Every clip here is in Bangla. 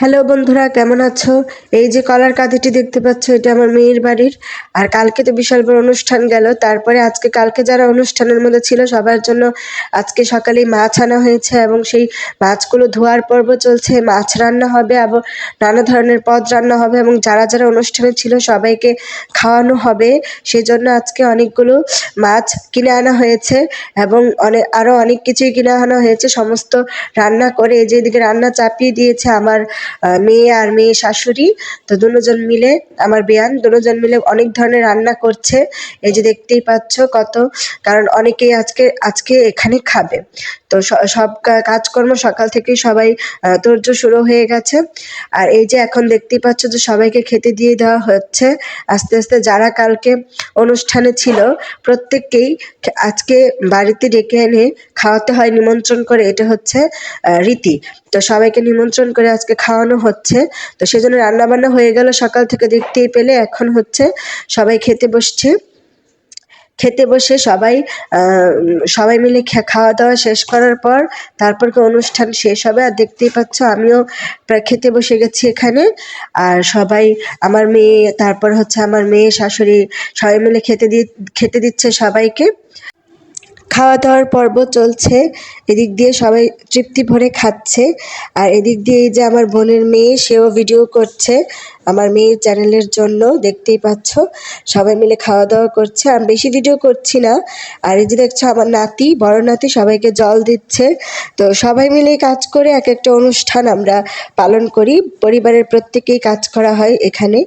হ্যালো বন্ধুরা, কেমন আছো? এই যে কলার কাঁদিটি দেখতে পাচ্ছ, এটা আমার মেয়ের বাড়ির। আর কালকে তো বিশাল বড় অনুষ্ঠান গেল, তারপরে আজকে কালকে যারা অনুষ্ঠানের মধ্যে ছিল, সবার জন্য আজকে সকালেই মাছ আনা হয়েছে এবং সেই মাছগুলো ধোয়ার পর্ব চলছে। মাছ রান্না হবে এবং নানা ধরনের পদ রান্না হবে এবং যারা যারা অনুষ্ঠানে ছিল, সবাইকে খাওয়ানো হবে। সেজন্য আজকে অনেকগুলো মাছ কিনে আনা হয়েছে এবং অনেক আরও অনেক কিছুই কিনে আনা হয়েছে। সমস্ত রান্না করে এই যে এদিকে রান্না চাপিয়ে দিয়েছে আমার মেয়ে আর মেয়ে শাশুড়ি, তো দুজন মিলে, আমার বেয়ান, দুজন মিলে অনেক ধরনের রান্না করছে। এই যে দেখতেই পাচ্ছ কত, কারণ অনেকেই আজকে আজকে এখানে খাবে। তো সব কাজকর্ম সকাল থেকেই সবাই তোড়জোড় শুরু হয়ে গেছে। আর এই যে এখন দেখতেই পাচ্ছ যে সবাইকে খেতে দিয়ে দেওয়া হচ্ছে। আস্তে আস্তে যারা কালকে অনুষ্ঠানে ছিল, প্রত্যেককেই আজকে বাড়িতে ডেকে এনে খাওয়াতে হয় নিমন্ত্রণ করে, এটা হচ্ছে রীতি। তো সবাইকে নিমন্ত্রণ করে আজকে খাওয়ানো হচ্ছে। তো সেজন্য রান্না বান্না হয়ে গেল সকাল থেকে দেখতেই পেলে। এখন হচ্ছে সবাই খেতে বসছে। খেতে বসে সবাই সবাই মিলে খাওয়া দাওয়া শেষ করার পর তারপর অনুষ্ঠান শেষ হবে? আর দেখতেই পাচ্ছ আমিও প্রায় খেতে বসে গেছি এখানে। আর সবাই, আমার মেয়ে, তারপর হচ্ছে আমার মেয়ে, শাশুড়ি সবাই মিলে খেতে দিয়ে খেতে দিচ্ছে সবাইকে। খাওয়া দাওয়ার পর্ব চলছে। এদিক দিয়ে সবাই তৃপ্তি ভরে খাচ্ছে। আর এদিক দিয়ে যে আমার বোনের মেয়ে, সেও ভিডিও করছে। আমার মেয়ের চ্যানেলের জন্য দেখতেই পাচ্ছ। সবাই মিলে খাওয়া দাওয়া করছে। আমি বেশি ভিডিও করছি না। আর এই যে দেখছ, আমার নাতি, বড় নাতি সবাইকে জল দিচ্ছে। তো সবাই মিলে কাজ করে এক একটা অনুষ্ঠান আমরা পালন করি। পরিবারের প্রত্যেকেই কাজ করা হয় এখানে।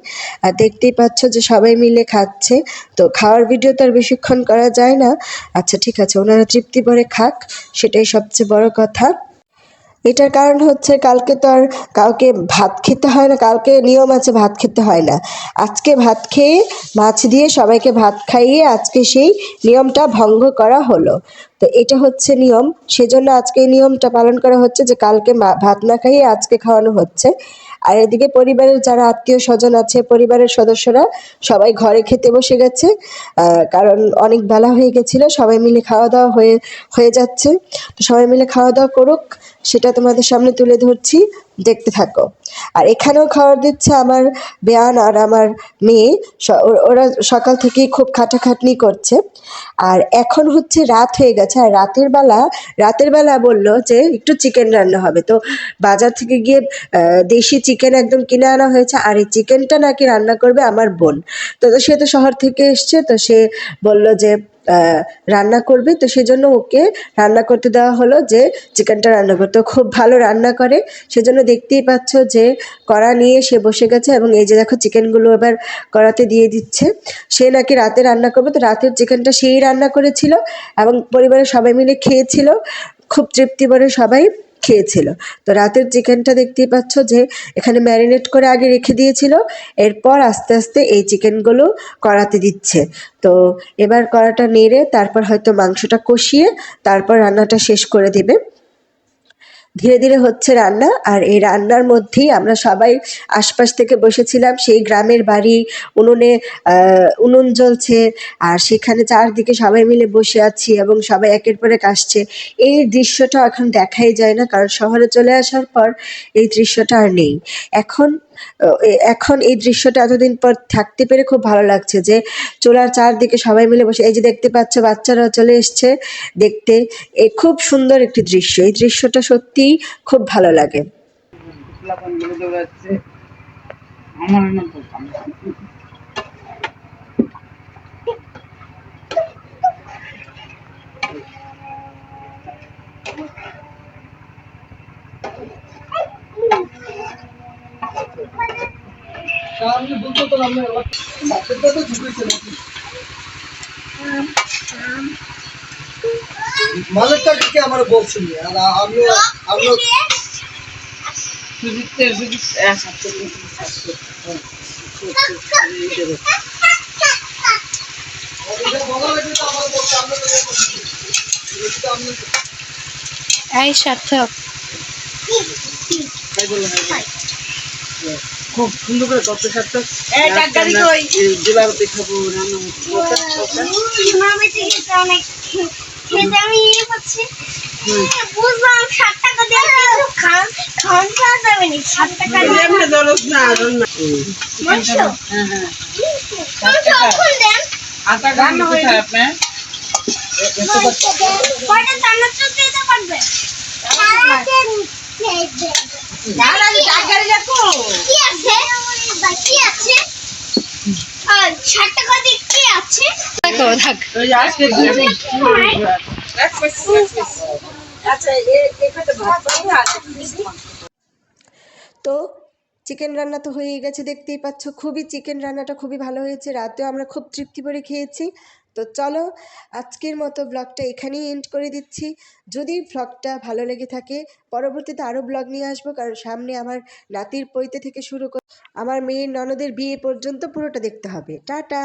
আর দেখতেই পাচ্ছ যে সবাই মিলে খাচ্ছে। তো খাওয়ার ভিডিও তো আর বেশিক্ষণ করা যায় না। আচ্ছা ঠিক আছে, ওনারা তৃপ্তি ভরে খাক। সেটাই সবচেয়ে বড় কথা। এটার কারণ হচ্ছে কালকে তো আর কাউকে ভাত খেতে হয় না, কালকে নিয়ম আছে ভাত খেতে হয় না। আজকে ভাত খেয়ে, মাছ দিয়ে সবাইকে ভাত খাইয়ে আজকে সেই নিয়মটা ভঙ্গ করা হলো। তো এটা হচ্ছে নিয়ম। সেজন্য আজকে এই নিয়মটা পালন করা হচ্ছে যে কালকে ভাত না খাইয়ে আজকে খাওয়ানো হচ্ছে। আর এদিকে পরিবারের যারা আত্মীয় স্বজন আছে, পরিবারের সদস্যরা সবাই ঘরে খেতে বসে গেছে। কারণ অনেক বেলা হয়ে গেছিল, সবাই মিলে খাওয়া দাওয়া হয়ে হয়ে যাচ্ছে। সবাই মিলে খাওয়া দাওয়া করুক, সেটা তোমাদের সামনে তুলে ধরছি। দেখতে থাকো। আর এখানেও খাবার দিচ্ছে আমার বেয়ান আর আমার মেয়ে। ওরা সকাল থেকেই খুব খাটাখাটনি করছে। আর এখন হচ্ছে রাত হয়ে গেছে। আর রাতের বেলা রাতের বেলা বলল যে একটু চিকেন রান্না হবে। তো বাজার থেকে গিয়ে দেশি চিকেন একদম কিনে আনা হয়েছে। আর এই চিকেনটা নাকি রান্না করবে আমার বোন। তো সে তো শহর থেকে এসছে। তো সে বলল যে রান্না করবে। তো সেজন্য ওকে রান্না করতে দেওয়া হলো যে চিকেনটা রান্না করতে। খুব ভালো রান্না করে। সেজন্য দেখতেই পাচ্ছ যে কড়া নিয়ে সে বসে গেছে এবং এই যে দেখো চিকেনগুলো এবার কড়াতে দিয়ে দিচ্ছে। সে নাকি রাতে রান্না করবে। তো রাতের চিকেনটা সেই রান্না করেছিল এবং পরিবারের সবাই মিলে খেয়েছিল। খুব তৃপ্তি করে সবাই। খেয়েছিল। তো রাতের চিকেনটা দেখতেই পাচ্ছ যে এখানে ম্যারিনেট করে আগে রেখে দিয়েছিল, এরপর আস্তে আস্তে এই চিকেনগুলো কড়াতে দিচ্ছে। তো এবার কড়াটা নেড়ে তারপর হয়তো মাংসটা কষিয়ে তারপর রান্নাটা শেষ করে দেবে। ধীরে ধীরে হচ্ছে রান্না, আর এই রান্নার মধ্যেই আমরা সবাই আশপাশ থেকে বসেছিলাম, সেই গ্রামের বাড়ি উনুনে উনুন জ্বলছে, আর সেখানে চারদিকে সবাই মিলে বসে আছি এবং সবাই একের পর এক আসছে। এই দৃশ্যটা এখন দেখাই যায় না, কারণ শহরে চলে আসার পর এই দৃশ্যটা আর নেই। এখন এখন এই দৃশ্যটা এতদিন পর থাকতে পেরে খুব ভালো লাগছে যে চোলার চারদিকে সবাই মিলে বসে, এই যে দেখতে পাচ্ছ বাচ্চারা চলে এসছে দেখতে, এ খুব সুন্দর একটি দৃশ্য, এই দৃশ্যটা সত্যিই খুব ভালো লাগে। আমার সামনে বলতে তো আমরা সাথে তো ঢুকেছে নাকি? মালিকটা কি আমার বলছেন আর আমিও আমিও সুজিত এই সার্থক। খুব সুন্দর করে টাকারি কই? জেলার দেখাবো রান্না ইয়ে হ্যাঁ হ্যাঁ হয়ে আপনার? কয়টা দানা তো কি আছে? কি আছে? আর ষাট টাকা কি আছে? দেখো থাক। ওই আজকে আচ্ছা এখানে ভাত তো চিকেন রান্না তো হয়ে গেছে দেখতেই পাচ্ছ। খুবই চিকেন রান্নাটা খুবই ভালো হয়েছে। রাতেও আমরা খুব তৃপ্তি করে খেয়েছি। তো চলো, আজকের মতো ব্লগটা এখানেই এন্ড করে দিচ্ছি। যদি ব্লগটা ভালো লেগে থাকে, পরবর্তীতে আরও ব্লগ নিয়ে আসব, কারণ সামনে আমার নাতির পৈতে থেকে শুরু করে আমার মেয়ের ননদের বিয়ে পর্যন্ত পুরোটা দেখতে হবে। টাটা!